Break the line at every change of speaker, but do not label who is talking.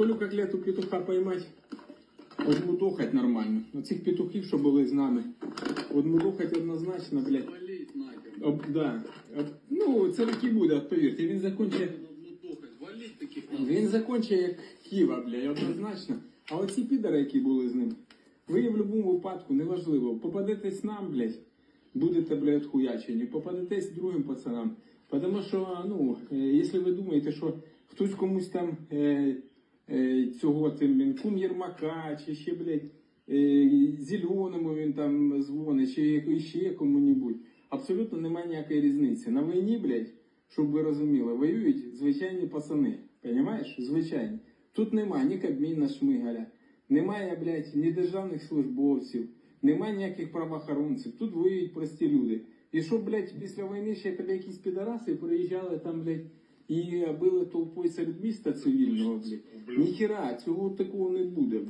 Колю котлету петуха поймать, одмудохать нормально. Оцих петухів, що були з нами, одмудохать однозначно, блядь.
Валіть нахер.
Об, да. Об, ну, це таки буде, повірте. Він
нахер.
він закончить як Ківа, блядь, однозначно. А оці підари, які були з ним, ви в будь-якому випадку, неважливо, попадетесь нам, блядь, будете, блядь, хуячені, попадетесь другим пацанам. Тому що, ну, е, якщо ви думаєте, що хтось комусь там е, цього тим блін, кум Єрмака, чи ще, блядь, е, зеленому він там дзвонить, чи ще кому-небудь, абсолютно немає ніякої різниці. На війні, блядь, щоб ви розуміли, воюють звичайні пацани. Понімаєш? Звичайні. Тут немає ні Кабміна Шмигаля, немає, блядь, ні державних службовців, немає ніяких правоохоронців. Тут воюють прості люди. І що, блядь, після війни ще тебе якісь підараси приїжджали там, блядь, і е, били толпою серед міста цивільного. Ніхіра, цього такого не буде.